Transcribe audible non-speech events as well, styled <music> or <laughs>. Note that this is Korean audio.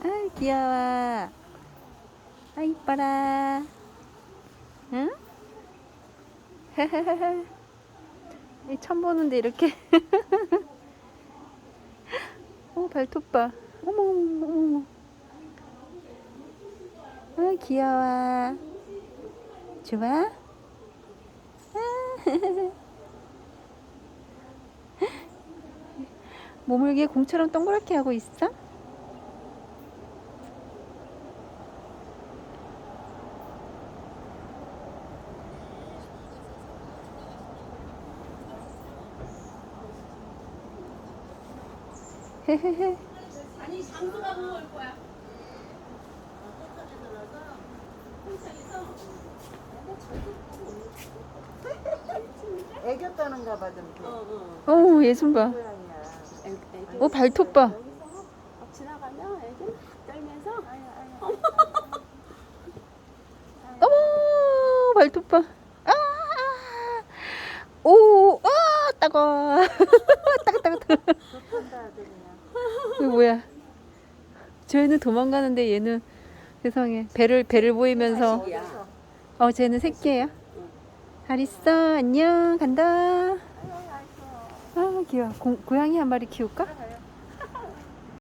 아 귀여워. 아 이뻐라. 응? <laughs> 이 처음 보는데 이렇게. <laughs> 어 발톱 봐. 어머 어머 어머. 아 귀여워. 좋아? <laughs> 이게 공처럼 동그랗게 하고 있어? 아니 장수가 먹을 거야. 애교 떠는가 봐, 좀. 어, 어. 어우 얘좀 봐. 고양이야. 애, 애기 어 발톱 봐. 여기서 막 지나가면 애기 막 떨면서 <laughs> 어머 발톱 봐. 아, 오, 아 따가. 따가 따가 따가. 그냥. 이거 뭐야? 저희는 도망가는데 얘는 세상에 배를 배를 보이면서 자식이야. 어 쟤는 새끼예요. 잘 있어 안녕 간다. 아 귀여워. 고, 고양이 한 마리 키울까?